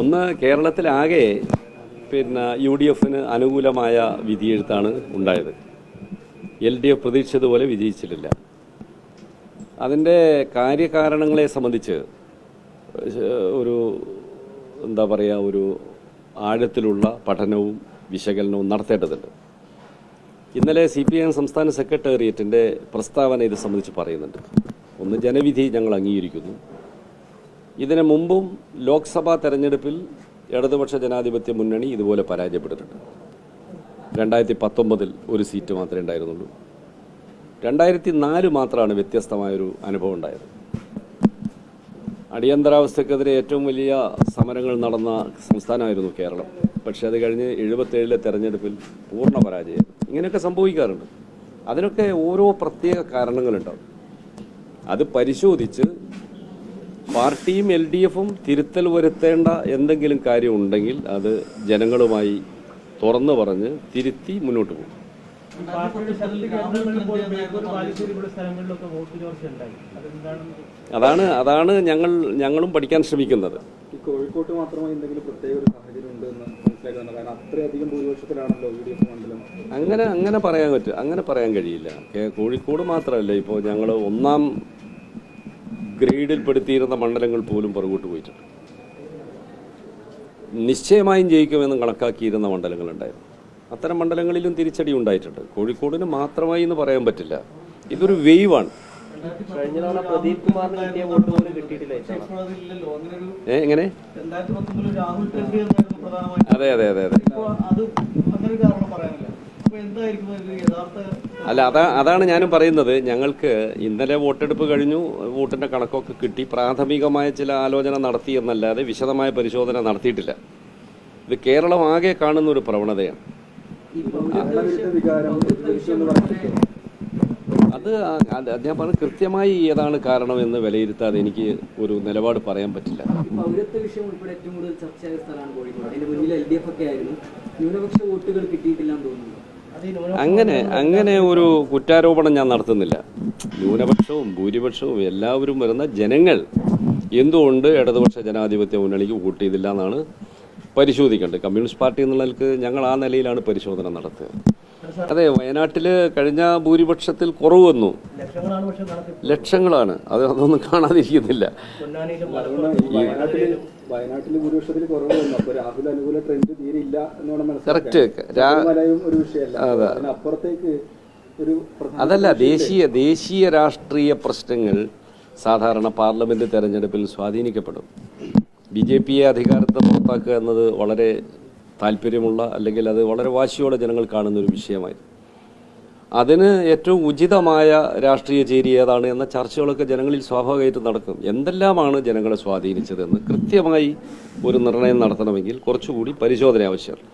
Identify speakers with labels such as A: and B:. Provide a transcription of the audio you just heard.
A: ഒന്ന് കേരളത്തിലാകെ പിന്നെ U D എഫിന് അനുകൂലമായ വിധിയെഴുത്താണ് ഉണ്ടായത്. എൽ ഡി എഫ് പ്രതീക്ഷിച്ചതുപോലെ വിജയിച്ചിട്ടില്ല. അതിന്റെ കാര്യകാരണങ്ങളെ സംബന്ധിച്ച് ഒരു എന്താ പറയുക ഒരു ആഴത്തിലുള്ള പഠനവും വിശകലനവും നടത്തേണ്ടതുണ്ട്. ഇന്നലെ സി പി എം സംസ്ഥാന സെക്രട്ടേറിയറ്റിന്റെ പ്രസ്താവന ഇത് സംബന്ധിച്ച് പറയുന്നുണ്ട്. ഒന്ന് ജനവിധി ഞങ്ങൾ അംഗീകരിക്കുന്നു. ഇതിനു മുമ്പും ലോക്സഭാ തെരഞ്ഞെടുപ്പിൽ ഇടതുപക്ഷ ജനാധിപത്യ മുന്നണി ഇതുപോലെ പരാജയപ്പെട്ടിട്ടുണ്ട്. രണ്ടായിരത്തി പത്തൊമ്പതിൽ ഒരു സീറ്റ് മാത്രമേ ഉണ്ടായിരുന്നുള്ളൂ. രണ്ടായിരത്തി നാല് മാത്രമാണ് വ്യത്യസ്തമായൊരു അനുഭവം ഉണ്ടായത്. അടിയന്തരാവസ്ഥക്കെതിരെ ഏറ്റവും വലിയ സമരങ്ങൾ നടന്ന സംസ്ഥാനമായിരുന്നു കേരളം. പക്ഷേ അത് കഴിഞ്ഞ് എഴുപത്തേഴിലെ തെരഞ്ഞെടുപ്പിൽ പൂർണ പരാജയം. ഇങ്ങനെയൊക്കെ സംഭവിക്കാറുണ്ട്. അതിനൊക്കെ ഓരോ പ്രത്യേക കാരണങ്ങളുണ്ടാവും. അത് പരിശോധിച്ച് പാർട്ടിയും എൽ ഡി എഫും തിരുത്തൽ വരുത്തേണ്ട എന്തെങ്കിലും കാര്യം ഉണ്ടെങ്കിൽ അത് ജനങ്ങളുമായി തുറന്നു പറഞ്ഞ് തിരുത്തി മുന്നോട്ട് പോകും. അതാണ് അതാണ് ഞങ്ങൾ ഞങ്ങളും പഠിക്കാൻ ശ്രമിക്കുന്നത്.
B: കോഴിക്കോട്ട് മാത്രമായി എന്തെങ്കിലും പ്രത്യേക ഒരു സാഹചര്യം ഉണ്ടെന്ന് മനസ്സിലാക്കുന്നുണ്ട്? കാരണം അത്രയധികം ഭൂരിപക്ഷത്തിലാണല്ലോ യു ഡി എഫ് മണ്ഡലം.
A: അങ്ങനെ അങ്ങനെ പറയാൻ പറ്റും അങ്ങനെ പറയാൻ കഴിയില്ല. കോഴിക്കോട് മാത്രമല്ല ഇപ്പോൾ ഞങ്ങൾ ഒന്നാം ഗ്രേഡിൽപ്പെടുത്തിയിരുന്ന മണ്ഡലങ്ങൾ പോലും പുറകോട്ട് പോയിട്ടുണ്ട്. നിശ്ചയമായും ജയിക്കുമെന്ന് കണക്കാക്കിയിരുന്ന മണ്ഡലങ്ങളുണ്ടായിരുന്നു. അത്തരം മണ്ഡലങ്ങളിലും തിരിച്ചടി ഉണ്ടായിട്ടുണ്ട്. കോഴിക്കോടിന് മാത്രമായി എന്ന് പറയാൻ പറ്റില്ല. ഇതൊരു വെയ്വാണ്
C: കഴിഞ്ഞ തവണ പ്രദീപ് കുമാറിന് കിട്ടിയ വോട്ട് പോലും കിട്ടിയിട്ടില്ല ഇത്തവണ
D: ഇപ്പോഴതില്ലല്ലോ അങ്ങനെ ഒരു
A: എങ്ങനെ? അതെ അതെ അതെ അത്
D: അങ്ങനെ ഒരു കാരണം പറയാനില്ല അപ്പൊ എന്തായിരിക്കും ഒരു യഥാർത്ഥ
A: അല്ല അതാ അതാണ് ഞാനും പറയുന്നത്. ഞങ്ങൾക്ക് ഇന്നലെ വോട്ടെടുപ്പ് കഴിഞ്ഞു. വോട്ടിന്റെ കണക്കൊക്കെ കിട്ടി. പ്രാഥമികമായ ചില ആലോചന നടത്തി എന്നല്ലാതെ വിശദമായ പരിശോധന നടത്തിയിട്ടില്ല. ഇത് കേരളം ആകെ കാണുന്ന ഒരു പ്രവണതയാണ്. അത് ഞാൻ പറഞ്ഞു കൃത്യമായി ഏതാണ് കാരണം എന്ന് വിലയിരുത്താതെ എനിക്ക് ഒരു നിലപാട് പറയാൻ പറ്റില്ല.
E: പൗരത്വ വിഷയം ഉൾപ്പെടെ ഏറ്റവും കൂടുതൽ ചർച്ചയായ സ്ഥലമാണ് കോഴിക്കോട്. അതിന്റെ മുന്നിൽ എൽ ഡി എഫ് ഒക്കെ ആയിരുന്നു. ന്യൂനപക്ഷ വോട്ടുകൾ കിട്ടിയിട്ടില്ല എന്ന് തോന്നുന്നു.
A: അങ്ങനെ അങ്ങനെ ഒരു കുറ്റാരോപണം ഞാൻ നടത്തുന്നില്ല. ന്യൂനപക്ഷവും ഭൂരിപക്ഷവും എല്ലാവരും വരുന്ന ജനങ്ങൾ എന്തുകൊണ്ട് ഇടതുപക്ഷ ജനാധിപത്യ മുന്നണിക്ക് വോട്ട് ചെയ്തില്ല എന്നാണ് പരിശോധിക്കേണ്ടത്. കമ്മ്യൂണിസ്റ്റ് പാർട്ടി എന്നുള്ളതിൽ ഞങ്ങൾ ആ നിലയിലാണ് പരിശോധന നടത്തുക. അതെ വയനാട്ടിൽ കഴിഞ്ഞ ഭൂരിപക്ഷത്തിൽ കുറവ് വന്നു
D: ലക്ഷങ്ങളാണ് പക്ഷെ കണക്ക്
A: ലക്ഷങ്ങളാണ്. അത് അതൊന്നും കാണാതിരിക്കുന്നില്ല.
B: ഭൂരിപക്ഷത്തിൽ കുറവ് വന്നു അപ്പൊ രാഹുൽ അനുകൂല ട്രെൻഡ് തീരില്ല ഇല്ല എന്ന് വേണം
A: കറക്റ്റ്
B: ശബരിമലയും ഒരു വിഷയമല്ല. അപ്പുറത്തേക്ക് ഒരു
A: അതല്ല ദേശീയ ദേശീയ രാഷ്ട്രീയ പ്രശ്നങ്ങൾ സാധാരണ പാർലമെന്റ് തെരഞ്ഞെടുപ്പിൽ സ്വാധീനിക്കപ്പെടും. ബി ജെ പിയെ അധികാരത്തെ പുറത്താക്കുക എന്നത് വളരെ താല്പര്യമുള്ള അല്ലെങ്കിൽ അത് വളരെ വാശിയോടെ ജനങ്ങൾ കാണുന്ന ഒരു വിഷയമായിരുന്നു അതിന് ഏറ്റവും ഉചിതമായ രാഷ്ട്രീയ ചേരി ഏതാണ് എന്ന ചർച്ചകളൊക്കെ ജനങ്ങളിൽ സ്വാഭാവികമായിട്ട് നടക്കും. എന്തെല്ലാമാണ് ജനങ്ങളെ സ്വാധീനിച്ചതെന്ന് കൃത്യമായി ഒരു നിർണയം നടത്തണമെങ്കിൽ കുറച്ചുകൂടി പരിശോധന ആവശ്യമാണ്.